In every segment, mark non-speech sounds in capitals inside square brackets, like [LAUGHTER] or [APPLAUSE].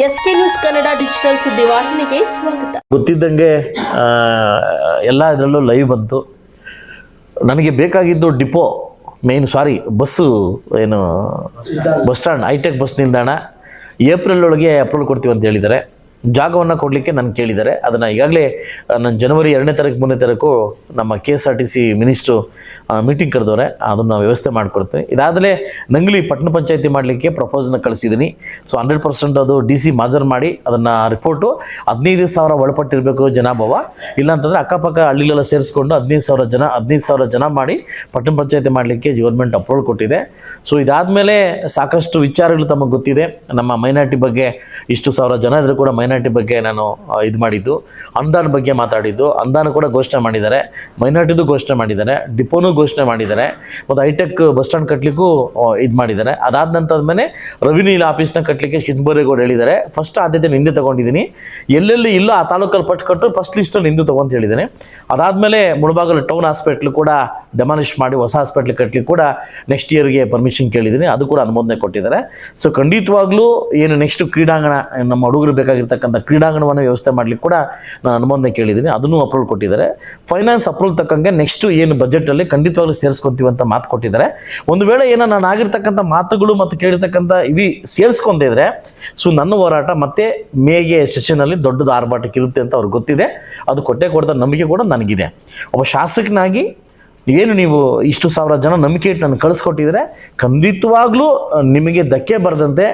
S K news Kannada digital ಸುದ್ದಿವಾಹಿನಿಗೆ ಸ್ವಾಗತ. ಗೊತ್ತಿದ್ದಂಗೆ ಎಲ್ಲ ಇದರಲ್ಲೂ ಲೈವ್ ಬಂತು. ನನಗೆ ಬೇಕಾಗಿದ್ದು ಡಿಪೋ ಮೇನ್ ಸಾರಿ ಬಸ್ಸು ಏನು bus stand hi tech bus ನಿಲ್ದಾಣ. ಏಪ್ರಿಲ್ ಒಳಗೆ ಅಪ್ರೂವಲ್ ಕೊಡ್ತೀವಿ ಅಂತ ಹೇಳಿದ್ದಾರೆ. ಜಾಗವನ್ನು ಕೊಡಲಿಕ್ಕೆ ನಾನು ಕೇಳಿದ್ದಾರೆ. ಅದನ್ನು ಈಗಾಗಲೇ ನಾನು ಜನವರಿ ಎರಡನೇ ತಾರೀಕು ಮೂರನೇ ತಾರೀಕು ನಮ್ಮ K S R T C minister meeting ಕರೆದವ್ರೆ, ಅದನ್ನು ವ್ಯವಸ್ಥೆ ಮಾಡಿಕೊಡ್ತೀನಿ. ಇದಾದಲೇ ನಂಗ್ಲಿ ಪಟ್ಟಣ ಪಂಚಾಯತಿ ಮಾಡಲಿಕ್ಕೆ ಪ್ರಪೋಸ್ನ ಕಳಿಸಿದ್ದೀನಿ ಸೊ ಹಂಡ್ರೆಡ್ ಪರ್ಸೆಂಟ್ ಅದು ಡಿ ಸಿ ಮಾಜರ್ ಮಾಡಿ ಅದನ್ನು ರಿಪೋರ್ಟು ಹದಿನೈದು ಸಾವಿರ ಒಳಪಟ್ಟಿರಬೇಕು ಜನಾಭವ. ಇಲ್ಲಾಂತಂದರೆ ಅಕ್ಕಪಕ್ಕ ಹಳ್ಳಿಗಳೆಲ್ಲ ಸೇರಿಸ್ಕೊಂಡು ಹದಿನೈದು ಸಾವಿರ ಜನ, ಹದಿನೈದು ಸಾವಿರ ಜನ ಮಾಡಿ ಪಟ್ಟಣ ಪಂಚಾಯತಿ ಮಾಡಲಿಕ್ಕೆ ಗೌರ್ಮೆಂಟ್ ಅಪ್ರೂವಲ್ ಕೊಟ್ಟಿದೆ. ಸೊ ಇದಾದಮೇಲೆ ಸಾಕಷ್ಟು ವಿಚಾರಗಳು ತಮಗೆ ಗೊತ್ತಿದೆ. ನಮ್ಮ ಮೈನಾರಿಟಿ ಬಗ್ಗೆ ಇಷ್ಟು ಸಾವಿರ ಜನ ಇದ್ರೂ ಕೂಡ ಮೈನಾರಿಟಿ ಬಗ್ಗೆ ನಾನು ಇದು ಮಾಡಿದ್ದು. ಅನುದಾನ ಬಗ್ಗೆ ಮಾತಾಡಿದ್ದು. ಅನುದಾನ ಕೂಡ ಘೋಷಣೆ ಮಾಡಿದ್ದಾರೆ. ಮೈನಾರಿಟಿದು ಘೋಷಣೆ ಮಾಡಿದ್ದಾರೆ. ಡಿಪೋನೂ ಘೋಷಣೆ ಮಾಡಿದ್ದಾರೆ. ಮತ್ತು ಹೈಟೆಕ್ ಬಸ್ ಸ್ಟ್ಯಾಂಡ್ ಕಟ್ಟಲಿಕ್ಕೂ ಇದು ಮಾಡಿದ್ದಾರೆ. ಅದಾದ ನಂತರದ ಮೇಲೆ ರೆವಿನ್ಯೂ ಇಲ್ಲ ಆಫೀಸ್ನ ಕಟ್ಟಲಿಕ್ಕೆ ಶಿದ್ಬೋರೇಗೌಡ ಹೇಳಿದ್ದಾರೆ. ಫಸ್ಟ್ ಆದ್ಯತೆ ನಿಂದೆ ತೊಗೊಂಡಿದ್ದೀನಿ. ಎಲ್ಲೆಲ್ಲಿ ಇಲ್ಲ ಆ ತಾಲೂಕಲ್ಲಿ ಪಟ್ಟು ಕಟ್ಟು ಫಸ್ಟ್ ಲಿಸ್ಟಲ್ಲಿ ನಿಂದು ತೊಗೊಂತ ಹೇಳಿದ್ದೇನೆ. ಅದಾದಮೇಲೆ ಮುಳಬಾಗಲು ಟೌನ್ ಹಾಸ್ಪಿಟ್ಲ್ ಕೂಡ ಡೆಮಾಲಿಷ್ ಮಾಡಿ ಹೊಸ ಹಾಸ್ಪಿಟ್ಲ್ ಕಟ್ಟಲಿಕ್ಕೆ ಕೂಡ ನೆಕ್ಸ್ಟ್ ಇಯರ್ಗೆ ಪರ್ಮಿಷನ್ ಕೇಳಿದ್ದೀನಿ ಅದು ಕೂಡ ಅನುಮೋದನೆ ಕೊಟ್ಟಿದ್ದಾರೆ. ಸೊ ಖಂಡಿತವಾಗ್ಲೂ ಏನು ನೆಕ್ಸ್ಟ್ ಕ್ರೀಡಾಂಗಣ, ನಮ್ಮ ಹುಡುಗರು ಬೇಕಾಗಿರ್ತಕ್ಕಂಥ ಕ್ರೀಡಾಂಗಣವನ್ನು ವ್ಯವಸ್ಥೆ ಮಾಡಲಿಕ್ಕೆ ಕೂಡ ನಾನು ಅನುಮೋದನೆ ಕೇಳಿದ್ದೀನಿ ಅದನ್ನು ಅಪ್ರೂವಲ್ ಕೊಟ್ಟಿದ್ದಾರೆ. ಫೈನಾನ್ಸ್ ಅಪ್ರೂವಲ್ ತಕ್ಕಂಗೆ ನೆಕ್ಸ್ಟ್ ಏನು ಬಜೆಟಲ್ಲಿ ಖಂಡಿತವಾಗ್ಲೂ ಸೇರಿಸ್ಕೊತೀವಿ ಅಂತ ಮಾತು ಕೊಟ್ಟಿದ್ದಾರೆ. ಒಂದು ವೇಳೆ ಏನೋ ನಾನು ಆಗಿರ್ತಕ್ಕಂಥ ಮಾತುಗಳು ಮತ್ತು ಕೇಳಿರ್ತಕ್ಕಂಥ ಇವಿ ಸೇರಿಸ್ಕೊಂಡಿದ್ರೆ ಸೊ ನನ್ನ ಹೋರಾಟ ಮತ್ತೆ ಮೇಗೆ ಸೆಷನಲ್ಲಿ ದೊಡ್ಡದು ಆರ್ಭಾಟಕ್ಕೆ ಇರುತ್ತೆ ಅಂತ ಅವ್ರಿಗೆ ಗೊತ್ತಿದೆ. ಅದು ಕೊಟ್ಟೆ ಕೊಡ್ದ ನಂಬಿಕೆ ಕೂಡ ನನಗಿದೆ. ಒಬ್ಬ ಶಾಸಕನಾಗಿ ಏನು ನೀವು ಇಷ್ಟು ಸಾವಿರ ಜನ ನಂಬಿಕೆ ಇಟ್ಟು ನಾನು ಕಳಿಸ್ಕೊಟ್ಟಿದ್ರೆ ಖಂಡಿತವಾಗ್ಲೂ ನಿಮಗೆ ಧಕ್ಕೆ ಬರದಂತೆ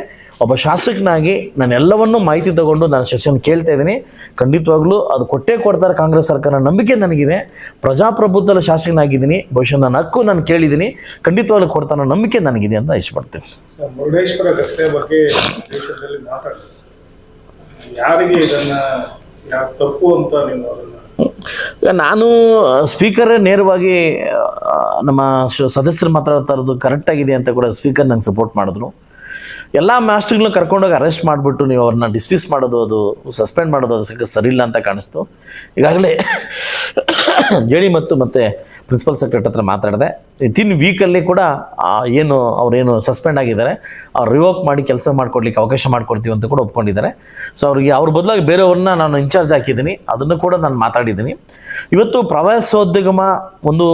ಒಬ್ಬ ಶಾಸಕನಾಗಿ ನಾನು ಎಲ್ಲವನ್ನೂ ಮಾಹಿತಿ ತಗೊಂಡು ನಾನು ಸೆಷನ್ ಕೇಳ್ತಾ ಇದ್ದೀನಿ. ಖಂಡಿತವಾಗ್ಲೂ ಅದು ಕೊಟ್ಟೇ ಕೊಡ್ತಾರೆ ಕಾಂಗ್ರೆಸ್ ಸರ್ಕಾರ. ನಂಬಿಕೆ ನನಗಿದೆ. ಪ್ರಜಾಪ್ರಭುತ್ವದ ಶಾಸಕನಾಗಿದ್ದೀನಿ. ಬಹುಶಃ ನನ್ನ ಹಕ್ಕು ನಾನು ಕೇಳಿದ್ದೀನಿ. ಖಂಡಿತವಾಗ್ಲೂ ಕೊಡ್ತಾರೆ ಅನ್ನೋ ನಂಬಿಕೆ ನನಗಿದೆ ಅಂತ ಇಷ್ಟಪಡ್ತೇನೆ. ಮುರುಡೇಶ್ವರ ರಸ್ತೆ ಬಗ್ಗೆ ಯಾರಿಗೆ ಇದನ್ನ ತಪ್ಪು ಅಂತ ನೀವು ನಾನು ಸ್ಪೀಕರ್ ನೇರವಾಗಿ ನಮ್ಮ ಸದಸ್ಯರು ಮಾತಾಡ್ತಾ ಇರೋದು ಕರೆಕ್ಟಾಗಿದೆ ಅಂತ ಕೂಡ ಸ್ಪೀಕರ್ ನಂಗೆ ಸಪೋರ್ಟ್ ಮಾಡಿದ್ರು. ಎಲ್ಲ ಮಾಸ್ಟರ್ಗಳನ್ನ ಕರ್ಕೊಂಡೋಗಿ ಅರೆಸ್ಟ್ ಮಾಡಿಬಿಟ್ಟು ನೀವು ಅವ್ರನ್ನ ಡಿಸ್ಮಿಸ್ ಮಾಡೋದು, ಅದು ಸಸ್ಪೆಂಡ್ ಮಾಡೋದು, ಅದು ಸರಿ ಇಲ್ಲ ಅಂತ ಕಾಣಿಸ್ತು. ಈಗಾಗಲೇ [COUGHS] ಜೇಡಿ ಮತ್ತು ಮತ್ತೆ ಪ್ರಿನ್ಸಿಪಲ್ ಸೆಕ್ರೆಟರಿ ಹತ್ರ ಮಾತಾಡಿದೆ. ವಿತಿನ್ ವೀಕಲ್ಲಿ ಕೂಡ ಏನು ಅವರೇನು ಸಸ್ಪೆಂಡ್ ಆಗಿದ್ದಾರೆ, ಅವ್ರು ರಿವೋಕ್ ಮಾಡಿ ಕೆಲಸ ಮಾಡಿಕೊಡ್ಲಿಕ್ಕೆ ಅವಕಾಶ ಮಾಡಿಕೊಡ್ತೀವಿ ಅಂತ ಕೂಡ ಒಪ್ಕೊಂಡಿದ್ದಾರೆ. ಸೊ ಅವರಿಗೆ ಅವ್ರ ಬದಲಾಗಿ ಬೇರೆಯವ್ರನ್ನ ನಾನು ಇನ್ಚಾರ್ಜ್ ಹಾಕಿದ್ದೀನಿ. ಅದನ್ನು ಕೂಡ ನಾನು ಮಾತಾಡಿದ್ದೀನಿ. ಇವತ್ತು ಪ್ರವಾಸೋದ್ಯಮ ಒಂದು,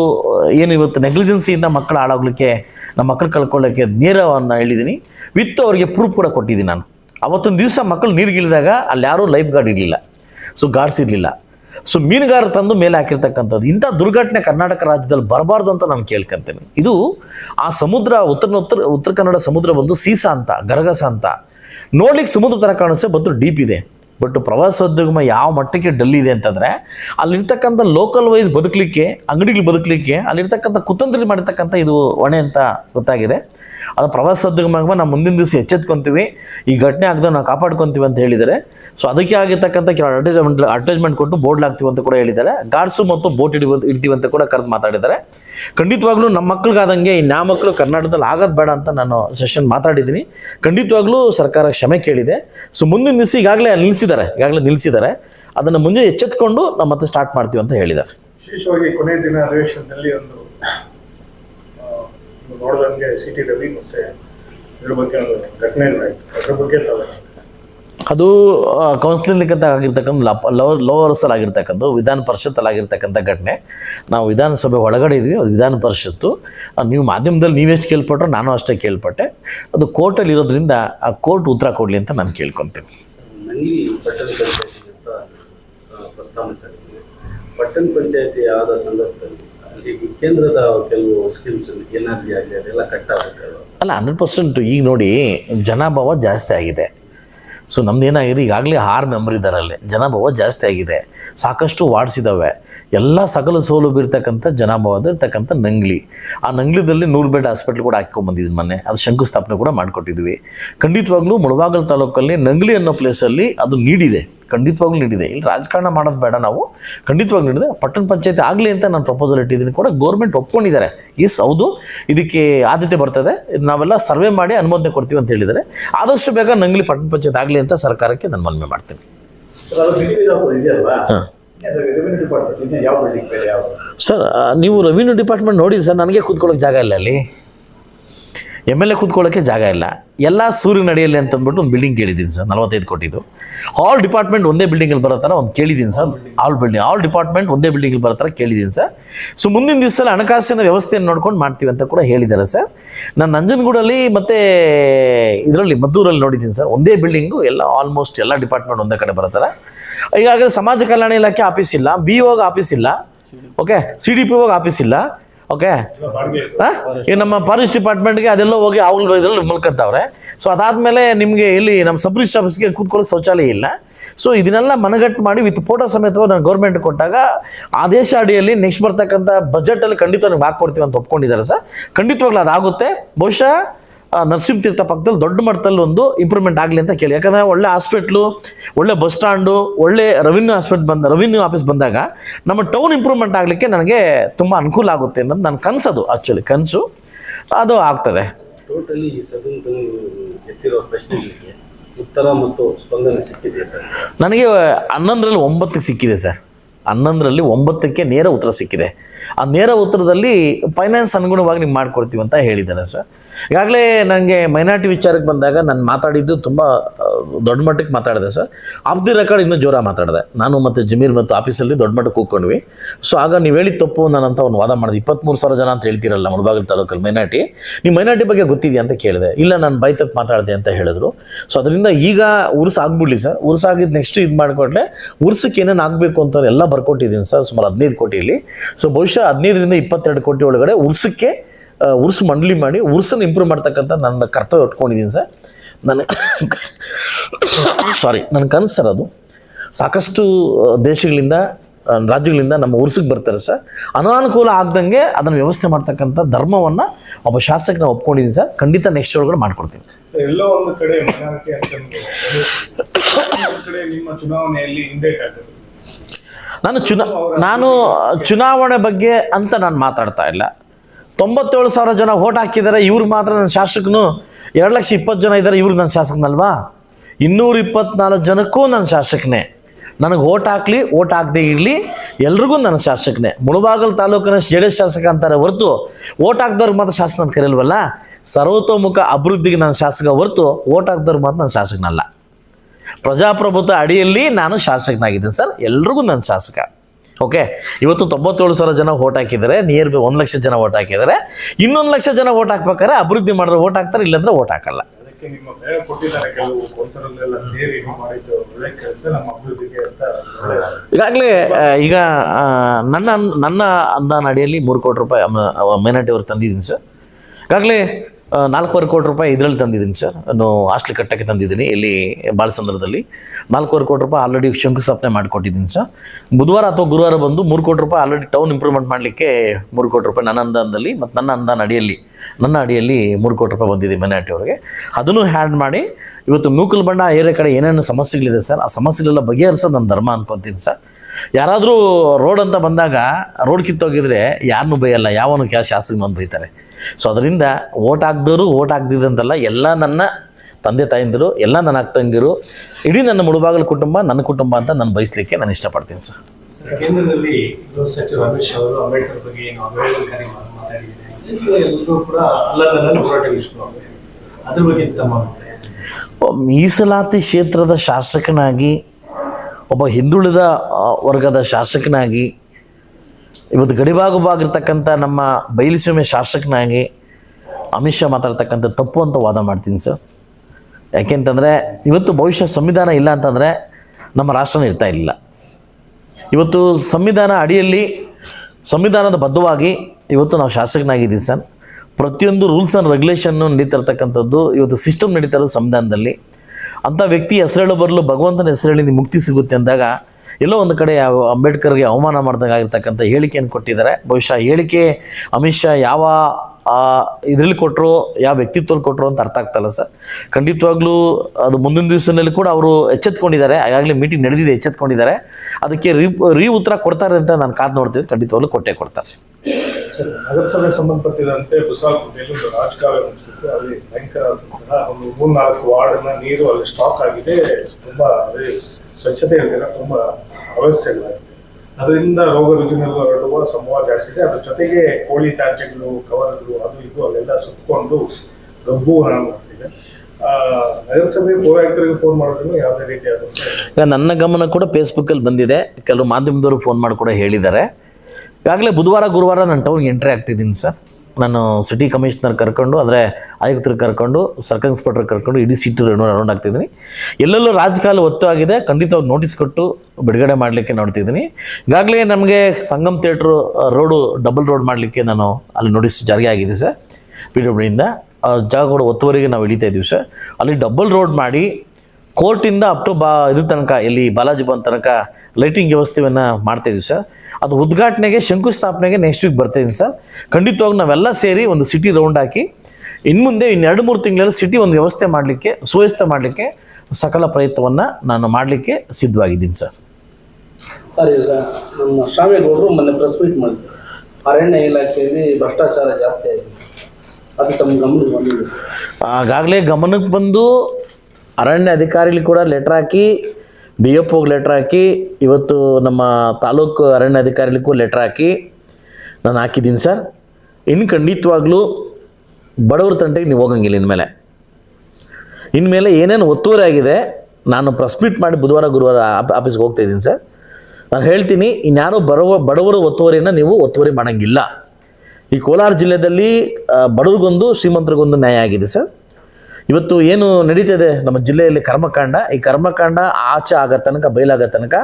ಏನು ಇವತ್ತು ನೆಗ್ಲಿಜೆನ್ಸಿಯಿಂದ ಮಕ್ಕಳು ಹಾಳಾಗ್ಲಿಕ್ಕೆ, ನಮ್ಮ ಮಕ್ಕಳು ಕಳ್ಕೊಳ್ಳೋಕ್ಕೆ ನೇರವನ್ನು ಹೇಳಿದ್ದೀನಿ. ವಿತ್ ಅವರಿಗೆ ಪ್ರೂಫ್ ಕೂಡ ಕೊಟ್ಟಿದ್ದೀನಿ ನಾನು. ಅವತ್ತೊಂದು ದಿವಸ ಮಕ್ಕಳು ನೀರಿಗಿಳಿದಾಗ ಅಲ್ಲಿ ಯಾರೂ ಲೈಫ್ ಗಾರ್ಡ್ ಇರಲಿಲ್ಲ. ಸೊ ಗಾರ್ಡ್ಸ್ ಇರಲಿಲ್ಲ. ಸೊ ಮೀನುಗಾರರು ತಂದು ಮೇಲೆ ಹಾಕಿರ್ತಕ್ಕಂಥದ್ದು. ಇಂಥ ದುರ್ಘಟನೆ ಕರ್ನಾಟಕ ರಾಜ್ಯದಲ್ಲಿ ಬರಬಾರ್ದು ಅಂತ ನಾನು ಕೇಳ್ಕೊಂತೇನೆ. ಇದು ಆ ಸಮುದ್ರ, ಉತ್ತರ ಉತ್ತರ ಉತ್ತರ ಕನ್ನಡ ಸಮುದ್ರ ಬಂದು ಸೀಸಾ ಅಂತ, ಗರಗಸ ಅಂತ. ನೋಡ್ಲಿಕ್ಕೆ ಸಮುದ್ರ ಥರ ಕಾಣಿಸ್ತೇ ಬಂದು ಡೀಪ್ ಇದೆ. ಬಟ್ ಪ್ರವಾಸೋದ್ಯಮ ಯಾವ ಮಟ್ಟಕ್ಕೆ ಡಲ್ ಇದೆ ಅಂತಂದರೆ, ಅಲ್ಲಿರ್ತಕ್ಕಂಥ ಲೋಕಲ್ ವೈಸ್ ಬದುಕಲಿಕ್ಕೆ, ಅಂಗಡಿಗಳು ಬದುಕಲಿಕ್ಕೆ, ಅಲ್ಲಿರ್ತಕ್ಕಂಥ ಕುತಂತ್ರಿ ಮಾಡಿರ್ತಕ್ಕಂಥ ಇದು ಹೊಣೆ ಅಂತ ಗೊತ್ತಾಗಿದೆ. ಅದು ಪ್ರವಾಸೋದ್ಯಮ ನಾವು ಮುಂದಿನ ದಿವಸ ಎಚ್ಚೆತ್ಕೊಂತೀವಿ. ಈ ಘಟನೆ ಆಗದ ನಾವು ಕಾಪಾಡ್ಕೊಂತೀವಿ ಅಂತ ಹೇಳಿದ್ದಾರೆ ಸೊ ಅದಕ್ಕೆ ಆಗಿರ್ತಕ್ಕಂಥ ಕೆಲವು ಅಡ್ವರ್ಟೈಸ್ಮೆಂಟ್ ಅಡ್ವರ್ಟೈಸ್ಮೆಂಟ್ ಕೊಟ್ಟು ಬೋರ್ಡ್ ಹಾಕ್ತೀವಿ ಅಂತ ಕೂಡ ಹೇಳಿದ್ದಾರೆ. ಗಾರ್ಸು ಮತ್ತು ಬೋಟ್ ಹಿಡಿ ಇಡ್ತೀವಿ ಅಂತ ಕೂಡ ಕರೆದು ಮಾತಾಡಿದ್ದಾರೆ. ಖಂಡಿತವಾಗ್ಲೂ ನಮ್ಮ ಮಕ್ಳಿಗಾದಂಗೆ ನ್ಯಾ ಮಕ್ಕಳು ಕರ್ನಾಟಕದಲ್ಲಿ ಆಗೋದು ಬೇಡ ಅಂತ ನಾನು ಸೆಷನ್ ಮಾತಾಡಿದ್ದೀನಿ. ಖಂಡಿತವಾಗ್ಲೂ ಸರ್ಕಾರ ಕ್ಷಮೆ ಕೇಳಿದೆ. ಸೊ ಮುಂದಿನ ದಿವಸ ಈಗಾಗಲೇ ನಿಲ್ಲಿಸಿದ್ದಾರೆ. ಈಗಾಗಲೇ ನಿಲ್ಲಿಸಿದ್ದಾರೆ. ಅದನ್ನು ಮುಂದೆ ಎಚ್ಚೆತ್ಕೊಂಡು ನಾವು ಮತ್ತೆ ಸ್ಟಾರ್ಟ್ ಮಾಡ್ತೀವಿ ಅಂತ ಹೇಳಿದ್ದಾರೆ. ವಿಶೇಷವಾಗಿ ಕೊನೆ ದಿನ ಅಧಿವೇಶನದಲ್ಲಿ ಒಂದು ನೋಡಿದಂಗೆ ಸಿ ಟಿ ರವಿ ಮತ್ತೆ ಇದ್ರ ಬಗ್ಗೆ ಒಂದು ಘಟನೆ ಅದ್ರ ಬಗ್ಗೆ ಅದು ಕೌನ್ಸಿಲಿಂಗ್ ಅಂತ ಆಗಿರ್ತಕ್ಕಂಥ ಲಪ ಲೋವರ್ ಲೋವರ್ಸಲ್ಲಿ ಆಗಿರ್ತಕ್ಕಂಥ ವಿಧಾನ ಪರಿಷತ್ತಲ್ಲಿ ಆಗಿರ್ತಕ್ಕಂಥ ಘಟನೆ. ನಾವು ವಿಧಾನಸಭೆ ಒಳಗಡೆ ಇದ್ವಿ ಅದು ವಿಧಾನ ಪರಿಷತ್ತು. ನೀವು ಮಾಧ್ಯಮದಲ್ಲಿ ನೀವೆಷ್ಟು ಕೇಳ್ಪಟ್ರೋ ನಾನು ಅಷ್ಟೇ ಕೇಳ್ಪಟ್ಟೆ. ಅದು ಕೋರ್ಟಲ್ಲಿ ಇರೋದ್ರಿಂದ ಆ ಕೋರ್ಟ್ ಉತ್ತರ ಕೊಡಲಿ ಅಂತ ನಾನು ಕೇಳ್ಕೊತೀನಿ. ಪಟ್ಟಣ ಪಂಚಾಯತಿ ಆದ ಸಂದರ್ಭದಲ್ಲಿ ಅಲ್ಲಿ ಕೇಂದ್ರದ ಕೆಲವು ಸ್ಕೀಮ್ಸ್ ಏನಾದ್ರೂ ಆಗಲಿ ಅದೆಲ್ಲ ಕಟ್ ಆಗುತ್ತೆ ಅಲ್ಲ ಹಂಡ್ರೆಡ್ ಪರ್ಸೆಂಟ್ ಈಗ ನೋಡಿ ಜನಾಭಾವ ಜಾಸ್ತಿ ಆಗಿದೆ. ಸೊ ನಮ್ದು ಏನಾಗಿದೆ ಈಗಾಗಲೇ ಆರು ಮೆಂಬರ್ ಇದ್ದಾರೆ ಅಲ್ಲಿ ಜನಾಭಾವ ಜಾಸ್ತಿ ಆಗಿದೆ. ಸಾಕಷ್ಟು ವಾರ್ಡ್ಸ್ ಇದ್ದಾವೆ ಎಲ್ಲ ಸಕಲ ಸೌಲಭ್ಯ ಇರ್ತಕ್ಕಂಥ ಜನಾಭಾವದ ಇರ್ತಕ್ಕಂಥ ನಂಗ್ಲಿ. ಆ ನಂಗ್ಲಿದಲ್ಲಿ ನೂರು ಬೆಡ್ ಹಾಸ್ಪಿಟ್ಲ್ ಕೂಡ ಹಾಕ್ಕೊಂಬಂದಿದ್ವಿ ಮೊನ್ನೆ. ಅದು ಶಂಕುಸ್ಥಾಪನೆ ಕೂಡ ಮಾಡಿಕೊಟ್ಟಿದ್ವಿ. ಖಂಡಿತವಾಗ್ಲೂ ಮುಳಬಾಗಲ್ ತಾಲೂಕಲ್ಲಿ ನಂಗ್ಲಿ ಅನ್ನೋ ಪ್ಲೇಸಲ್ಲಿ ಅದು ನೀಡಿದೆ. ಖಂಡಿತವಾಗ್ಲೂ ನೀಡಿದೆ. ಇಲ್ಲಿ ರಾಜಕಾರಣ ಮಾಡೋದು ಬೇಡ ನಾವು. ಖಂಡಿತವಾಗ್ಲೂ ನೀಡಿದೆ. ಪಟ್ಟಣ ಪಂಚಾಯತಿ ಆಗಲಿ ಅಂತ ನಾನು ಪ್ರಪೋಸಲ್ ಇಟ್ಟಿದ್ದೀನಿ ಕೂಡ ಗೌರ್ಮೆಂಟ್ ಒಪ್ಕೊಂಡಿದ್ದಾರೆ. ಎಸ್ ಹೌದು. ಇದಕ್ಕೆ ಆದ್ಯತೆ ಬರ್ತದೆ. ನಾವೆಲ್ಲ ಸರ್ವೆ ಮಾಡಿ ಅನುಮೋದನೆ ಕೊಡ್ತೀವಿ ಅಂತ ಹೇಳಿದರೆ ಆದಷ್ಟು ಬೇಗ ನಂಗ್ಲಿ ಪಟ್ಟಣ ಪಂಚಾಯತ್ ಆಗಲಿ ಅಂತ ಸರ್ಕಾರಕ್ಕೆ ನಾನು ಮನವಿ ಮಾಡ್ತೀನಿ. ಸರ್ ನೀವು ರೆವಿನ್ಯೂ ಡಿಪಾರ್ಟ್ಮೆಂಟ್ ನೋಡಿ ಸರ್ ನನಗೆ ಕೂತ್ಕೊಳ್ಳೋಕೆ ಜಾಗ ಇಲ್ಲ ಅಲ್ಲಿ. ಎಂ ಎಲ್ ಎ ಕೂತ್ಕೊಳ್ಳೋಕ್ಕೆ ಜಾಗ ಇಲ್ಲ. ಎಲ್ಲ ಸೂರ್ಯನ ನಡೆಯಲ್ಲಿ ಅಂತಂದ್ಬಿಟ್ಟು ಒಂದು ಬಿಲ್ಡಿಂಗ್ ಕೇಳಿದ್ದೀನಿ ಸರ್, ನಲವತ್ತೈದು ಕೋಟಿದು. ಆಲ್ ಡಿಪಾರ್ಟ್ಮೆಂಟ್ ಒಂದೇ ಬಿಲ್ಡಿಂಗಲ್ಲಿ ಬರೋ ಥರ ಒಂದು ಕೇಳಿದ್ದೀನಿ sir all building all department ಒಂದೇ ಬಿಲ್ಡಿಂಗಲ್ಲಿ ಬರೋ ಥರ ಕೇಳಿದ್ದೀನಿ ಸರ್. ಸೊ ಮುಂದಿನ ದಿವಸದಲ್ಲಿ ಹಣಕಾಸಿನ ವ್ಯವಸ್ಥೆಯನ್ನು ನೋಡ್ಕೊಂಡು ಮಾಡ್ತೀವಿ ಅಂತ ಕೂಡ ಹೇಳಿದ್ದಾರೆ ಸರ್. ನಾನು ನಂಜನಗೂಡಲ್ಲಿ ಮತ್ತು ಇದರಲ್ಲಿ ಮದ್ದೂರಲ್ಲಿ ನೋಡಿದ್ದೀನಿ ಸರ್, ಒಂದೇ ಬಿಲ್ಡಿಂಗು ಎಲ್ಲ ಆಲ್ಮೋಸ್ಟ್ ಎಲ್ಲ ಡಿಪಾರ್ಟ್ಮೆಂಟ್ ಒಂದೇ ಕಡೆ ಬರೋ ಈಗಾಗಲೇ ಸಮಾಜ ಕಲ್ಯಾಣ ಇಲಾಖೆ ಆಫೀಸ್ ಇಲ್ಲ ಬಿ ಓಗೆ ಆಫೀಸ್ ಇಲ್ಲ ಓಕೆ ಸಿ ಡಿ ಪಿ ಓಗ್ ಆಫೀಸ್ ಇಲ್ಲ. ಓಕೆ ಈಗ ನಮ್ಮ ಫಾರೆಸ್ಟ್ ಡಿಪಾರ್ಟ್ಮೆಂಟ್ಗೆ ಅದೆಲ್ಲ ಹೋಗಿ ಅವ್ಗಳು ಇದ್ರಲ್ಲಿ ಮಲ್ಕತ್ತವ್ರೆ ಸೊ ಅದಾದಮೇಲೆ ನಿಮಗೆ ಇಲ್ಲಿ ನಮ್ಮ ಸಬ್ ರಿಜಿಸ್ಟರ್ ಆಫೀಸ್ಗೆ ಕೂತ್ಕೊಳ್ಳೋ ಶೌಚಾಲಯ ಇಲ್ಲ. ಸೊ ಇದನ್ನೆಲ್ಲ ಮನಗಟ್ಟು ಮಾಡಿ ವಿತ್ ಫೋಟೋ ಸಮೇತವಾಗಿ ಗೌರ್ಮೆಂಟ್ ಕೊಟ್ಟಾಗ ಆದೇಶ ಅಡಿಯಲ್ಲಿ ನೆಕ್ಸ್ಟ್ ಬರ್ತಕ್ಕಂಥ ಬಜೆಟಲ್ಲಿ ಖಂಡಿತ ನಿಮ್ಗೆ ಹಾಕ್ಕೊಡ್ತೀವಿ ಅಂತ ಒಪ್ಕೊಂಡಿದ್ದಾರೆ ಸರ್. ಖಂಡಿತವಾಗ್ಲೂ ಅದಾಗುತ್ತೆ. ಬಹುಶಃ ಆ, ನರಸಿಂಹ ತೀರ್ಥ ಪಕ್ಕದಲ್ಲಿ ದೊಡ್ಡ ಮಟ್ಟದಲ್ಲಿ ಒಂದು ಇಂಪ್ರೂವ್ಮೆಂಟ್ ಆಗಲಿ ಅಂತ ಕೇಳಿ. ಯಾಕಂದರೆ ಒಳ್ಳೆ ಹಾಸ್ಪಿಟ್ಲು ಒಳ್ಳೆ ಬಸ್ ಸ್ಟ್ಯಾಂಡು ಒಳ್ಳೆ ರೆವಿನ್ಯೂ ಹಾಸ್ಪಿಟ್ ಬಂದ ರೆವಿನ್ಯೂ ಆಫೀಸ್ ಬಂದಾಗ ನಮ್ಮ ಟೌನ್ ಇಂಪ್ರೂವ್ಮೆಂಟ್ ಆಗಲಿಕ್ಕೆ ನನಗೆ ತುಂಬ ಅನುಕೂಲ ಆಗುತ್ತೆ ಅನ್ನೋದು ನನ್ನ ಕನಸದು ಆ್ಯಕ್ಚುಲಿ ಕನಸು ಅದು ಆಗ್ತದೆ. ಟೋಟಲಿ ಈ ಸದನದಲ್ಲಿ ಎತ್ತಿರೋ ಪ್ರಶ್ನೆಗಳಿಗೆ ಉತ್ತರ ಮತ್ತು ಸ್ಪಂದನೆ ಸಿಕ್ಕಿದೆ ಸರ್. ನನಗೆ ಹನ್ನೊಂದರಲ್ಲಿ ಒಂಬತ್ತಕ್ಕೆ ಸಿಕ್ಕಿದೆ ಸರ್. ಹನ್ನೊಂದರಲ್ಲಿ ಒಂಬತ್ತಕ್ಕೆ ನೇರ ಉತ್ತರ ಸಿಕ್ಕಿದೆ. ಆ ನೇರ ಉತ್ತರದಲ್ಲಿ ಫೈನಾನ್ಸ್ ಅನುಗುಣವಾಗಿ ನಿಮ್ಗೆ ಮಾಡ್ಕೊಡ್ತೀವಿ ಅಂತ ಹೇಳಿದ್ದಾರೆ ಸರ್. ಈಗಾಗಲೇ ನನಗೆ ಮೈನಾರಿಟಿ ವಿಚಾರಕ್ಕೆ ಬಂದಾಗ ನಾನು ಮಾತಾಡಿದ್ದು ತುಂಬ ದೊಡ್ಡ ಮಟ್ಟಕ್ಕೆ ಮಾತಾಡಿದೆ ಸರ್. ಆಫ್ ದಿ ರೆಕಾರ್ಡ್ ಇನ್ನೂ ಜೋರ ಮಾತಾಡಿದೆ. ನಾನು ಮತ್ತು ಜಮೀರ್ ಮತ್ತು ಆಫೀಸಲ್ಲಿ ದೊಡ್ಡ ಮಟ್ಟಕ್ಕೆ ಕೂತ್ಕೊಂಡ್ವಿ. ಸೊ ಆಗ ನೀವು ಹೇಳಿದ ತಪ್ಪು ನಾನಂತ ಒಂದು ವಾದ ಮಾಡಿದೆ. ಇಪ್ಪತ್ತ್ಮೂರು ಸಾವಿರ ಜನ ಅಂತ ಹೇಳ್ತೀರಲ್ಲ ಮುಳಬಾಗಿಲು ತಾಲೂಕಲ್ಲಿ ಮೈನಾರಿಟಿ. ನೀವು ಮೈನಾರಿಟಿ ಬಗ್ಗೆ ಗೊತ್ತಿದೆಯಾ ಅಂತ ಕೇಳಿದೆ. ಇಲ್ಲ, ನಾನು ಬೈತಕ್ಕೆ ಮಾತಾಡಿದೆ ಅಂತ ಹೇಳಿದ್ರು. ಸೊ ಅದರಿಂದ ಈಗ ಉರ್ಸ್ ಆಗ್ಬಿಡ್ಲಿ ಸರ್. ಉರ್ಸಾಗಿದ್ದು ನೆಕ್ಸ್ಟ್ ಇದು ಮಾಡಿಕೊಟ್ಲೆ ಉರ್ಸಕ್ಕೆ ಏನೇನು ಆಗಬೇಕು ಅಂತ ಎಲ್ಲ ಬರ್ಕೊಟ್ಟಿದ್ದೀನಿ ಸರ್. ಸುಮಾರು ಹದಿನೈದು ಕೋಟಿಯಲ್ಲಿ ಸೊ ಬಹುಶಃ ಹದಿನೈದರಿಂದ ಇಪ್ಪತ್ತೆರಡು ಕೋಟಿ ಒಳಗಡೆ ಉರ್ಸಕ್ಕೆ ಉರ್ಸ್ ಮಂಡಳಿ ಮಾಡಿ ಉರ್ಸನ್ನು ಇಂಪ್ರೂವ್ ಮಾಡ್ತಕ್ಕಂಥ ನನ್ನ ಕರ್ತವ್ಯ ಇಟ್ಕೊಂಡಿದ್ದೀನಿ ಸರ್. ನನ್ನ [COUGHS] ಸಾರಿ ನನ್ನ ಕನಸು ಸರ್ ಅದು. ಸಾಕಷ್ಟು ದೇಶಗಳಿಂದ ರಾಜ್ಯಗಳಿಂದ ನಮ್ಮ ಉರ್ಸಿಗೆ ಬರ್ತಾರೆ ಸರ್. ಅನಾನುಕೂಲ ಆಗ್ದಂಗೆ ಅದನ್ನು ವ್ಯವಸ್ಥೆ ಮಾಡ್ತಕ್ಕಂಥ ಧರ್ಮವನ್ನು ಒಬ್ಬ ಶಾಸಕನ ಒಪ್ಕೊಂಡಿದ್ದೀನಿ ಸರ್. ಖಂಡಿತ ನೆಕ್ಸ್ಟ್ ಒಳಗಡೆ ಮಾಡ್ಕೊಡ್ತೀನಿ. ಎಲ್ಲೋ ಒಂದು ಕಡೆ ಕಡೆ ನಿಮ್ಮ ಚುನಾವಣೆಯಲ್ಲಿ ನಾನು ಚುನಾ ನಾನು ಚುನಾವಣೆ ಬಗ್ಗೆ ಅಂತ ನಾನು ಮಾತಾಡ್ತಾ ಇಲ್ಲ. ತೊಂಬತ್ತೇಳು ಸಾವಿರ ಜನ ಓಟ್ ಹಾಕಿದ್ದಾರೆ, ಇವ್ರು ಮಾತ್ರ ನನ್ನ ಶಾಸಕನು. ಎರಡು ಲಕ್ಷ ಇಪ್ಪತ್ತು ಜನ ಇದ್ದಾರೆ, ಇವ್ರು ನನ್ನ ಶಾಸಕನಲ್ವಾ? ಇನ್ನೂರ ಇಪ್ಪತ್ನಾಲ್ಕು ಜನಕ್ಕೂ ನನ್ನ ಶಾಸಕನೇ. ನನಗೆ ಓಟ್ ಹಾಕ್ಲಿ ಓಟ್ ಹಾಕದೇ ಇರಲಿ, ಎಲ್ರಿಗೂ ನನ್ನ ಶಾಸಕನೇ. ಮುಳುಬಾಗಲ್ ತಾಲೂಕಿನ ಜೆ ಡಿ ಎಸ್ ಶಾಸಕ ಅಂತಾರೆ ಹೊರತು ಓಟ್ ಹಾಕ್ದವ್ರಿಗೆ ಮಾತ್ರ ಶಾಸಕ ಅಂತ ಕರೆಯಲ್ವಲ್ಲ ಸರ್ವತೋಮುಖ ಅಭಿವೃದ್ಧಿಗೆ ನನ್ನ ಶಾಸಕ ಹೊರತು ಓಟ್ ಹಾಕ್ದವ್ರಿಗೆ ಮಾತ್ರ ನನ್ನ ಶಾಸಕನಲ್ಲ. ಪ್ರಜಾಪ್ರಭುತ್ವ ಅಡಿಯಲ್ಲಿ ನಾನು ಶಾಸಕನಾಗಿದ್ದೀನಿ ಸರ್, ಎಲ್ರಿಗೂ ನನ್ನ ಶಾಸಕ. ಓಕೆ ಇವತ್ತು ತೊಂಬತ್ತೇಳು ಸಾವಿರ ಜನ ಓಟ್ ಹಾಕಿದ್ದಾರೆ. ನಿಯರ್ ಬೈ ಒಂದು ಲಕ್ಷ ಜನ ಓಟ್ ಹಾಕಿದ್ದಾರೆ. ಇನ್ನೊಂದು ಲಕ್ಷ ಜನ ಓಟ್ ಹಾಕ್ಬೇಕಾದ್ರೆ ಅಭಿವೃದ್ಧಿ ಮಾಡಿದ್ರೆ ಓಟ್ ಹಾಕ್ತಾರೆ ಇಲ್ಲಾಂದ್ರೆ ಓಟ್ ಹಾಕಲ್ಲ. ಈಗಾಗಲೇ ಈಗ ನನ್ನ ನನ್ನ ಅಂದಾನ ಅಡಿಯಲ್ಲಿ ಮೂರು ಕೋಟಿ ರೂಪಾಯಿ ಮೇನಾಟಿ ಅವ್ರಿಗೆ ತಂದಿದ್ದೀನಿ ಸರ್. ಈಗಾಗಲೇ ನಾಲ್ಕೂವರೆ ಕೋಟಿ ರೂಪಾಯಿ ಇದರಲ್ಲಿ ತಂದಿದ್ದೀನಿ ಸರ್. ನಾನು ಹಾಸ್ಟೆಲ್ ಕಟ್ಟಕ್ಕೆ ತಂದಿದ್ದೀನಿ. ಇಲ್ಲಿ ಬಾಲಸಂದ್ರದಲ್ಲಿ ನಾಲ್ಕೂವರೆ ಕೋಟಿ ರೂಪಾಯಿ ಆಲ್ರೆಡಿ ಶಂಕುಸ್ಥಾಪನೆ ಮಾಡಿಕೊಟ್ಟಿದ್ದೀನಿ ಸರ್. ಬುಧವಾರ ಅಥವಾ ಗುರುವಾರ ಬಂದು ಮೂರು ಕೋಟಿ ರೂಪಾಯಿ ಆಲ್ರೆಡಿ ಟೌನ್ ಇಂಪ್ರೂವ್ಮೆಂಟ್ ಮಾಡಲಿಕ್ಕೆ ಮೂರು ಕೋಟಿ ರೂಪಾಯಿ ನನ್ನ ಅಂದಾನದಲ್ಲಿ ಮತ್ತು ನನ್ನ ಅಂದಾನ ಅಡಿಯಲ್ಲಿ, ನನ್ನ ಅಡಿಯಲ್ಲಿ ಮೂರು ಕೋಟಿ ರೂಪಾಯಿ ಬಂದಿದೆ ಅವರಿಗೆ. ಅದನ್ನು ಹ್ಯಾಂಡ್ ಮಾಡಿ ಇವತ್ತು ನೂಕಲ್ ಬಣ್ಣ ಏರಿಯಾ ಕಡೆ ಏನೇನು ಸಮಸ್ಯೆಗಳಿದೆ ಸರ್, ಆ ಸಮಸ್ಯೆಗಳೆಲ್ಲ ಬಗೆಹರಿಸೋದು ನನ್ನ ಧರ್ಮ ಅನ್ಕೊತೀನಿ ಸರ್. ಯಾರಾದರೂ ರೋಡ್ ಅಂತ ಬಂದಾಗ ರೋಡ್ ಕಿತ್ತೋಗಿದ್ರೆ ಯಾರನ್ನೂ ಬೈಯಲ್ಲ, ಯಾವನು ಕ್ಯಾ ಶಾಸಕನೊಂದು ಬೈತಾರೆ. ಸೊ ಅದರಿಂದ ಓಟ್ ಹಾಕ್ದವರು ಓಟ್ ಹಾಕ್ದಿದ್ದಂತಲ್ಲ ಎಲ್ಲ ನನ್ನ ತಂದೆ ತಾಯಿಂದರು ಎಲ್ಲ ನನ್ನ ತಂಗಿರು ಇಡೀ ನನ್ನ ಮುಳುಬಾಗಲ ಕುಟುಂಬ ನನ್ನ ಕುಟುಂಬ ಅಂತ ನಾನು ಬಯಸಲಿಕ್ಕೆ ನಾನು ಇಷ್ಟಪಡ್ತೀನಿ ಸರ್. ಕೇಂದ್ರದಲ್ಲಿ ಗೃಹ ಸಚಿವ ಅಮಿತ್ ಶಾ ಅವರು ಅಂಬೇಡ್ಕರ್ ಬಗ್ಗೆ ಏನು ಅವಹೇಳನಕಾರಿ ಮಾತು ಮಾತಾಡಿದ್ದಾರೆ? ಎಲ್ಲರೂ ಕೂಡ ಅಲ್ಲಲ್ಲಿ ಹೋರಾಟ ಇಸ್ಕೊಂಡು ಅದ್ರ ಬಗ್ಗೆ ತಮ್ಮ ಅಭಿಪ್ರಾಯ? ಮೀಸಲಾತಿ ಕ್ಷೇತ್ರದ ಶಾಸಕನಾಗಿ ಒಬ್ಬ ಹಿಂದುಳಿದ ವರ್ಗದ ಶಾಸಕನಾಗಿ ಇವತ್ತು ಗಡಿಭಾಗವಾಗಿರ್ತಕ್ಕಂಥ ನಮ್ಮ ಬಯಲುಸೀಮೆ ಶಾಸಕನಾಗಿ ಅಮಿತ್ ಶಾ ಮಾತಾಡ್ತಕ್ಕಂಥ ತಪ್ಪು ಅಂತ ವಾದ ಮಾಡ್ತೀನಿ ಸರ್ ಯಾಕೆಂತಂದರೆ ಇವತ್ತು ಭವಿಷ್ಯ ಸಂವಿಧಾನ ಇಲ್ಲ ಅಂತಂದರೆ ನಮ್ಮ ರಾಷ್ಟ್ರನೇ ಇರ್ತಾ ಇಲ್ಲ. ಇವತ್ತು ಸಂವಿಧಾನ ಅಡಿಯಲ್ಲಿ ಸಂವಿಧಾನದ ಬದ್ಧವಾಗಿ ಇವತ್ತು ನಾವು ಶಾಸಕನಾಗಿದ್ದೀವಿ ಸರ್ ಪ್ರತಿಯೊಂದು ರೂಲ್ಸ್ ಆ್ಯಂಡ್ ರೆಗ್ಯುಲೇಷನ್ನು ನಡೀತಿರ್ತಕ್ಕಂಥದ್ದು ಇವತ್ತು ಸಿಸ್ಟಮ್ ನಡೀತಾ ಇರೋದು ಸಂವಿಧಾನದಲ್ಲಿ. ಅಂಥ ವ್ಯಕ್ತಿ ಹೆಸರೇಳು ಬರಲು ಭಗವಂತನ ಹೆಸರೇಳಿ ಮುಕ್ತಿ ಸಿಗುತ್ತೆ ಅಂದಾಗ ಎಲ್ಲೋ ಒಂದು ಕಡೆ ಅಂಬೇಡ್ಕರ್ಗೆ ಅವಮಾನ ಮಾಡ್ದಂಗೆ ಆಗಿರ್ತಕ್ಕಂಥ ಹೇಳಿಕೆಯನ್ನು ಕೊಟ್ಟಿದ್ದಾರೆ. ಬಹುಶಃ ಹೇಳಿಕೆ ಅಮಿತ್ ಶಾ ಯಾವ ಇದರಲ್ಲಿ ಕೊಟ್ಟರು ಯಾವ ವ್ಯಕ್ತಿತ್ವದಲ್ಲಿ ಕೊಟ್ಟರು ಅಂತ ಅರ್ಥ ಆಗ್ತಲ್ಲ ಸರ್. ಖಂಡಿತವಾಗ್ಲೂ ಅದು ಮುಂದಿನ ದಿವಸದಲ್ಲಿ ಕೂಡ ಅವರು ಎಚ್ಚೆತ್ಕೊಂಡಿದ್ದಾರೆ. ಈಗಾಗಲೇ ಮೀಟಿಂಗ್ ನಡೆದಿದೆ, ಎಚ್ಚೆತ್ಕೊಂಡಿದ್ದಾರೆ. ಅದಕ್ಕೆ ರೀ ರೀ ಉತ್ತರ ಕೊಡ್ತಾರೆ ಅಂತ ನಾನು ಕಾದು ನೋಡ್ತೀನಿ. ಖಂಡಿತವಾಗ್ಲೂ ಕೊಟ್ಟೆ ಕೊಡ್ತಾರೆ. ಸಂಬಂಧಪಟ್ಟಿದಂತೆ ನಡೆಸಿತ್ತು ಅಲ್ಲಿ ಭಯಂಕರ ಒಂದು ಮೂರ್ನಾಲ್ಕು ವಾರ್ಡ್ನ ನೀರು ಅಲ್ಲಿ ಸ್ಟಾಕ್ ಆಗಿದೆ. ತುಂಬಾ ಸ್ವಚ್ಛತೆ ಇರಲಿಲ್ಲ ತುಂಬ ಅವ್ಯವಸ್ಥೆಗಳಾಗಿದೆ ಅದರಿಂದ ರೋಗ ರುಜಿನಗಳು ಹರಡುವ ಸಂಭವ ಜಾಸ್ತಿ ಇದೆ. ಅದ್ರ ಜೊತೆಗೆ ಕೋಳಿ ತ್ಯಾಜ್ಯಗಳು ಕವರ್ಗಳು ಅದು ಇದು ಅಲ್ಲೆಲ್ಲ ಸುತ್ತಕೊಂಡು ಗಬ್ಬು ಮಾಡ್ತಿದೆ. ಫೋನ್ ಮಾಡೋದ್ರಿಂದ ಯಾವುದೇ ಈಗ ನನ್ನ ಗಮನ ಕೂಡ ಫೇಸ್ಬುಕ್ಕಲ್ಲಿ ಬಂದಿದೆ. ಕೆಲವು ಮಾಧ್ಯಮದವರು ಫೋನ್ ಮಾಡಿ ಕೂಡ ಹೇಳಿದ್ದಾರೆ. ಈಗಾಗಲೇ ಬುಧವಾರ, ಗುರುವಾರ ನಾನು ಟೌನ್ಗೆ ಎಂಟ್ರಿ ಆಗ್ತಿದ್ದೀನಿ ಸರ್ ನಾನು ಸಿಟಿ ಕಮಿಷನರ್ ಕರ್ಕೊಂಡು ಅಂದರೆ ಆಯುಕ್ತರು ಕರ್ಕೊಂಡು ಸರ್ಕಲ್ ಇನ್ಸ್ಪೆಕ್ಟರ್ ಕರ್ಕೊಂಡು, ಇಡೀ ಸಿಟಿ ರೌಂಡ್ ಆಗ್ತಿದ್ದೀನಿ. ಎಲ್ಲೆಲ್ಲೂ ರಾಜಕಾಲ ಒತ್ತು ಆಗಿದೆ, ಖಂಡಿತವಾಗಿ ನೋಟಿಸ್ ಕೊಟ್ಟು ಬಿಡುಗಡೆ ಮಾಡಲಿಕ್ಕೆ ನೋಡ್ತಿದ್ದೀನಿ. ಈಗಾಗಲೇ ನಮಗೆ Sangam theatre road double road ಮಾಡಲಿಕ್ಕೆ ನಾನು ಅಲ್ಲಿ ನೋಟಿಸ್ ಜಾರಿಗೆ ಆಗಿದೆ ಸರ್ ಪಿ ಡಬ್ಲ್ಯೂಯಿಂದ ಆ ಜಾಗ ಕೂಡ ಒತ್ತುವರಿಗೆ ನಾವು ಇಳಿತಾ ಇದ್ದೀವಿ ಸರ್. ಅಲ್ಲಿ ಡಬಲ್ ರೋಡ್ ಮಾಡಿ ಕೋರ್ಟಿಂದ ಅಪ್ ಟು ಬಾ, ಇದು ತನಕ, ಇಲ್ಲಿ ಬಾಲಾಜಿ ಬಂದ ತನಕ ಲೈಟಿಂಗ್ ವ್ಯವಸ್ಥೆಯನ್ನು ಮಾಡ್ತಾಯಿದ್ದೀವಿ ಸರ್. ಅದು ಉದ್ಘಾಟನೆಗೆ ಶಂಕುಸ್ಥಾಪನೆಗೆ ನೆಕ್ಸ್ಟ್ ವೀಕ್ ಬರ್ತೀನಿ ಸರ್. ಖಂಡಿತವಾಗಿ ನಾವೆಲ್ಲ ಸೇರಿ ಒಂದು ಸಿಟಿ ರೌಂಡ್ ಹಾಕಿ ಇನ್ನು ಮುಂದೆ ಇನ್ನು ಎರಡು ಮೂರು ತಿಂಗಳಲ್ಲಿ ಸಿಟಿ ಒಂದು ವ್ಯವಸ್ಥೆ ಮಾಡಲಿಕ್ಕೆ ಸುವ್ಯವಸ್ಥೆ ಮಾಡಲಿಕ್ಕೆ ಸಕಲ ಪ್ರಯತ್ನವನ್ನು ನಾನು ಮಾಡಲಿಕ್ಕೆ ಸಿದ್ಧವಾಗಿದ್ದೀನಿ ಸರ್. ಸರ್ ಈಗ ನಮ್ಮ ಮೊನ್ನೆ ಪ್ರೆಸ್ ಮೀಟ್ ಮಾಡಿದ್ರು. ಅರಣ್ಯ ಇಲಾಖೆಯಲ್ಲಿ ಭ್ರಷ್ಟಾಚಾರ ಜಾಸ್ತಿ ಆಗಿದೆ. ಅದು ತಮ್ಮ ಗಮನಕ್ಕೆ ಬಂದಿದೆ. ಆಗಾಗಲೇ ಗಮನಕ್ಕೆ ಬಂದು ಅರಣ್ಯ ಅಧಿಕಾರಿಗಳು ಕೂಡ ಲೆಟ್ರ್ ಹಾಕಿ ಡಿ ಎಫ್ ಓಗೆ ಲೆಟ್ರ್ ಹಾಕಿ, ಇವತ್ತು ನಮ್ಮ ತಾಲೂಕು ಅರಣ್ಯ ಅಧಿಕಾರಿಗಳಿಗೂ ಲೆಟ್ರ್ ಹಾಕಿ ನಾನು ಹಾಕಿದ್ದೀನಿ ಸರ್. ಇನ್ನು ಖಂಡಿತವಾಗ್ಲೂ ಬಡವ್ರ ತಂಟೆಗೆ ನೀವು ಹೋಗಂಗಿಲ್ಲ ಇನ್ಮೇಲೆ ಇನ್ಮೇಲೆ ಏನೇನು ಒತ್ತುವರಿ ಆಗಿದೆ, ನಾನು ಪ್ರೆಸ್ ಮೀಟ್ ಮಾಡಿ ಬುಧವಾರ, ಗುರುವಾರ ಆಫ್- ಆಫೀಸ್ಗೆ ಹೋಗ್ತಾ ಇದ್ದೀನಿ ಸರ್. ನಾನು ಹೇಳ್ತೀನಿ ಇನ್ಯಾರು ಬರುವ ಬಡವರು ಒತ್ತುವರಿಯನ್ನು ನೀವು ಒತ್ತುವರಿ ಮಾಡೋಂಗಿಲ್ಲ. ಈ ಕೋಲಾರ ಜಿಲ್ಲೆಯಲ್ಲಿ ಬಡವ್ರಿಗೊಂದು, ಶ್ರೀಮಂತರಿಗೊಂದು ನ್ಯಾಯ ಆಗಿದೆ ಸರ್. ಇವತ್ತು ಏನು ನಡೀತಿದೆ? ನಮ್ಮ ಜಿಲ್ಲೆಯಲ್ಲಿ ಕರ್ಮಕಾಂಡ. ಈ ಕರ್ಮಕಾಂಡ ಆಚೆ ಆಗೋ ತನಕ, ಬಯಲಾಗೋ ತನಕ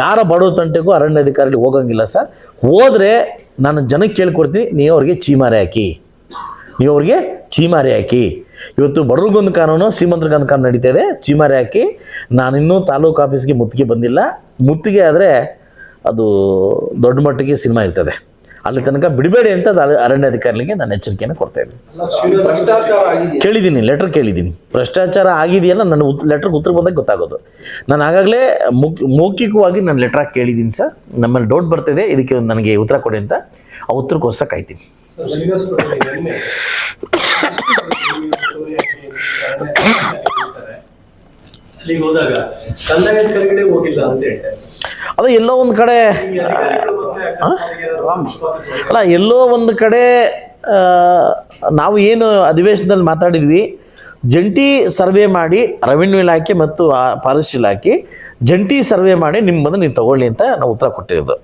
ಯಾರ ಬಡವ ತಂಟೆಗೂ ಅರಣ್ಯ ಅಧಿಕಾರಿಗಳು ಹೋಗಂಗಿಲ್ಲ ಸರ್. ಹೋದರೆ ನಾನು ಜನಕ್ಕೆ ಕೇಳ್ಕೊಡ್ತೀನಿ ನೀವು ಅವ್ರಿಗೆ ಚೀಮಾರಿ ಹಾಕಿ. ನೀವು ಅವ್ರಿಗೆ ಚೀಮಾರಿ ಹಾಕಿ. ಇವತ್ತು ಬಡವ್ರಿಗೊಂದು ಕಾನೂನು ಶ್ರೀಮಂತರಿಗೊಂದು ಕಾನೂನು ನಡೀತಾ ಇದೆ. ಚೀಮಾರಿ ಹಾಕಿ. ನಾನಿನ್ನೂ ತಾಲೂಕು ಆಫೀಸ್ಗೆ ಮುತ್ತಿಗೆ ಬಂದಿಲ್ಲ. ಮುತ್ತಿಗೆ ಆದರೆ ಅದು ದೊಡ್ಡ ಮಟ್ಟಿಗೆ ಸಿನಿಮಾ ಇರ್ತದೆ. ಅಲ್ಲಿ ತನಕ ಬಿಡಬೇಡಿ ಅಂತ ಅರಣ್ಯ ಅಧಿಕಾರಿಗಳಿಗೆ ನಾನು ಎಚ್ಚರಿಕೆಯನ್ನು ಕೊಡ್ತಾ ಇದ್ದೀನಿ. ಕೇಳಿದ್ದೀನಿ ಲೆಟರ್ ಕೇಳಿದ್ದೀನಿ. ಭ್ರಷ್ಟಾಚಾರ ಆಗಿದೆಯಲ್ಲ, ನನ್ನ ಉತ್ ಲೆಟ್ರಿಗೆ ಉತ್ತರ ಬಂದಾಗ ಗೊತ್ತಾಗೋದು. ನಾನು ಆಗಾಗಲೇ ಮೌಖಿಕವಾಗಿ ನಾನು ಲೆಟರ್ ಹಾಕಿ ಕೇಳಿದ್ದೀನಿ ಸರ್. ನಮ್ಮಲ್ಲಿ ಡೌಟ್ ಬರ್ತಿದೆ, ಇದಕ್ಕೆ ನನಗೆ ಉತ್ತರ ಕೊಡಿ ಅಂತ. ಆ ಉತ್ತರಕ್ಕೋಸ್ಕರ ಕಾಯ್ತೀನಿ. ಅಲ್ಲಿಗೆ ಹೋದಾಗ ಕಂದಾಯ ಅಧಿಕಾರಿಗಳೇ ಹೋಗಿಲ್ಲ ಅಂತ ಹೇಳ್ತಾರೆ. ಅದು ಎಲ್ಲೋ ಒಂದು ಕಡೆ ಅಲ್ಲ ಎಲ್ಲೋ ಒಂದು ಕಡೆ ನಾವು ಏನು ಅಧಿವೇಶನದಲ್ಲಿ ಮಾತಾಡಿದ್ವಿ ಜಂಟಿ ಸರ್ವೆ ಮಾಡಿ ರೆವಿನ್ಯೂ ಇಲಾಖೆ ಮತ್ತು ಫಾರೆಸ್ಟ್ ಇಲಾಖೆ ಜಂಟಿ ಸರ್ವೆ ಮಾಡಿ ನಿಮ್ಮ ಬಂದು ನೀವು ತಗೊಳ್ಳಿ ಅಂತ ನಾವು ಉತ್ತರ ಕೊಟ್ಟಿರೋದು.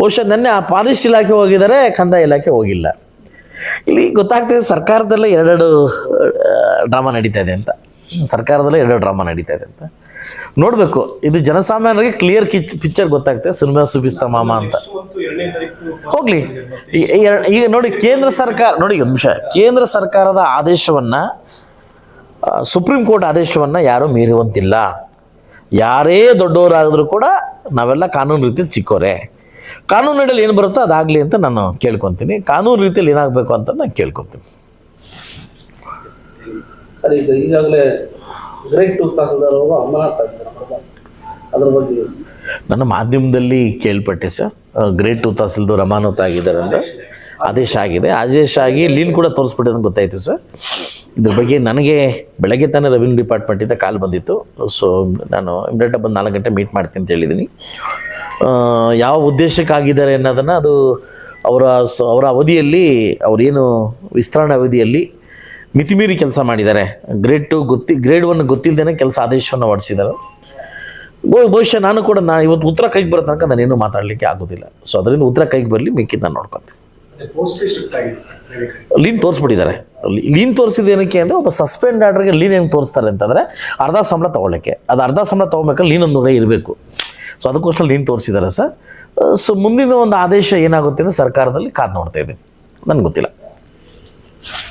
ಬಹುಶಃ ನೆನ್ನೆ ಆ ಫಾರೆಸ್ಟ್ ಇಲಾಖೆ ಹೋಗಿದ್ದಾರೆ ಕಂದಾಯ ಇಲಾಖೆ ಹೋಗಿಲ್ಲ. ಇಲ್ಲಿ ಗೊತ್ತಾಗ್ತದೆ ಸರ್ಕಾರದಲ್ಲೇ ಎರಡೆರಡು ಡ್ರಾಮಾ ನಡೀತಾ ಇದೆ ಅಂತ. ಸರ್ಕಾರದಲ್ಲೇ ಎರಡು ಡ್ರಾಮಾ ನಡೀತಾ ಇದೆ ಅಂತ. ನೋಡಬೇಕು, ಇದು ಜನಸಾಮಾನ್ಯರಿಗೆ ಕ್ಲಿಯರ್ ಕಿಚ್ ಪಿಕ್ಚರ್ ಗೊತ್ತಾಗ್ತದೆ, ಸಿನಿಮಾ ಸುಬಿಸ್ತ ಮಾಮ ಅಂತ. ಹೋಗಲಿ ಈಗ ನೋಡಿ ಕೇಂದ್ರ ಸರ್ಕಾರ, ನೋಡಿ ನಿಮಿಷ, ಕೇಂದ್ರ ಸರ್ಕಾರದ ಆದೇಶವನ್ನು ಸುಪ್ರೀಂ ಕೋರ್ಟ್ ಆದೇಶವನ್ನು ಯಾರೂ ಮೀರುವಂತಿಲ್ಲ. ಯಾರೇ ದೊಡ್ಡವರಾದರೂ ಕೂಡ ನಾವೆಲ್ಲ ಕಾನೂನು ರೀತಿಯಲ್ಲಿ ಚಿಕ್ಕೋರೆ. ಕಾನೂನು ನಡೆಯಲ್ಲಿ ಏನು ಬರುತ್ತೋ ಅದಾಗಲಿ ಅಂತ ನಾನು ಕೇಳ್ಕೊತೀನಿ. ಕಾನೂನು ರೀತಿಯಲ್ಲಿ ಏನಾಗಬೇಕು ಅಂತ ನಾನು ಕೇಳ್ಕೊತೀನಿ. ಸರ್ ಈಗ ಈಗಾಗಲೇ ಗ್ರೇಟ್ ಟು ತಹಸೀಲ್ದಾರ್ ಅವರು ಆಗಿದ್ದಾರೆ ಅದ್ರ ಬಗ್ಗೆ ನನ್ನ ಮಾಧ್ಯಮದಲ್ಲಿ ಕೇಳ್ಪಟ್ಟೆ ಸರ್. ಗ್ರೇಟ್ ಟು ತಹಸೀಲ್ದಾರ್ ಅಮಾನತ್ ಆಗಿದ್ದಾರೆ ಅಂತ. ಆದೇಶ ಆಗಿದೆ. ಆದೇಶ ಆಗಿ ಲೀನ್ ಕೂಡ ತೋರಿಸ್ಬಿಟ್ಟಿದ್ದು ಗೊತ್ತಾಯಿತು ಸರ್. ಇದ್ರ ಬಗ್ಗೆ ನನಗೆ ಬೆಳಗ್ಗೆ ತಾನೇ ರೆವಿನ್ಯೂ ಡಿಪಾರ್ಟ್ಮೆಂಟಿಂದ ಕಾಲ್ ಬಂದಿತ್ತು. ಸೊ ನಾನು ಇಮ್ಮಿಡಿಯೇಟಾಗಿ ಬಂದು ನಾಲ್ಕು ಗಂಟೆ ಮೀಟ್ ಮಾಡ್ತೀನಿ ಅಂತ ಹೇಳಿದ್ದೀನಿ. ಯಾವ ಉದ್ದೇಶಕ್ಕಾಗಿದ್ದಾರೆ ಅನ್ನೋದನ್ನು ಅದು ಅವರ ಅವರ ಅವಧಿಯಲ್ಲಿ, ಅವರೇನು ವಿಸ್ತರಣೆ ಅವಧಿಯಲ್ಲಿ ಮಿತಿಮೀರಿ ಕೆಲಸ ಮಾಡಿದ್ದಾರೆ. ಗ್ರೇಡ್ ಟು ಗೊತ್ತಿ ಗ್ರೇಡ್ ಒನ್ ಗೊತ್ತಿಲ್ಲದೇ ಕೆಲಸ ಆದೇಶವನ್ನು ಹೊಡಿಸಿದ್ದಾರೆ ಬಹು- ಬಹುಶಃ ನಾನು ಕೂಡ ನಾನು ಇವತ್ತು ಉತ್ತರ ಕೈಗೆ ಬರೋ ತನಕ ನಾನೇನು ಮಾತಾಡಲಿಕ್ಕೆ ಆಗೋದಿಲ್ಲ. ಸೊ ಅದರಿಂದ ಉತ್ತರ ಕೈಗೆ ಬರಲಿ ಮಿಕ್ಕಿದ್ದು ನಾನು ನೋಡ್ಕೊತೀನಿ ಲೀನ್ ತೋರಿಸ್ಬಿಟ್ಟಿದ್ದಾರೆ. ಲೀನ್ ತೋರಿಸಿದ ಏನಕ್ಕೆ ಅಂದರೆ ಒಬ್ಬ ಸಸ್ಪೆಂಡ್ ಆರ್ಡರ್ಗೆ ಲೀನ್ ಹೆಂಗೆ ತೋರಿಸ್ತಾರೆ ಅಂತಂದರೆ ಅರ್ಧ ಸಂಬಳ ತೊಗೊಳಕ್ಕೆ ಅದು ಅರ್ಧ ಸಂಬಳ ತೊಗೊಬೇಕಾದ್ರೆ ಲೀನ್ ಒಂದು ಇರಬೇಕು. ಸೊ ಅದಕ್ಕೋಸ್ಕರ ಲೀನ್ ತೋರಿಸಿದ್ದಾರೆ ಸರ್ ಸೊ ಮುಂದಿನ ಒಂದು ಆದೇಶ ಏನಾಗುತ್ತೆ ಅಂದರೆ ಸರ್ಕಾರದಲ್ಲಿ ಕಾದು ನೋಡ್ತಾ ಇದೆ ನನಗೆ ಗೊತ್ತಿಲ್ಲ.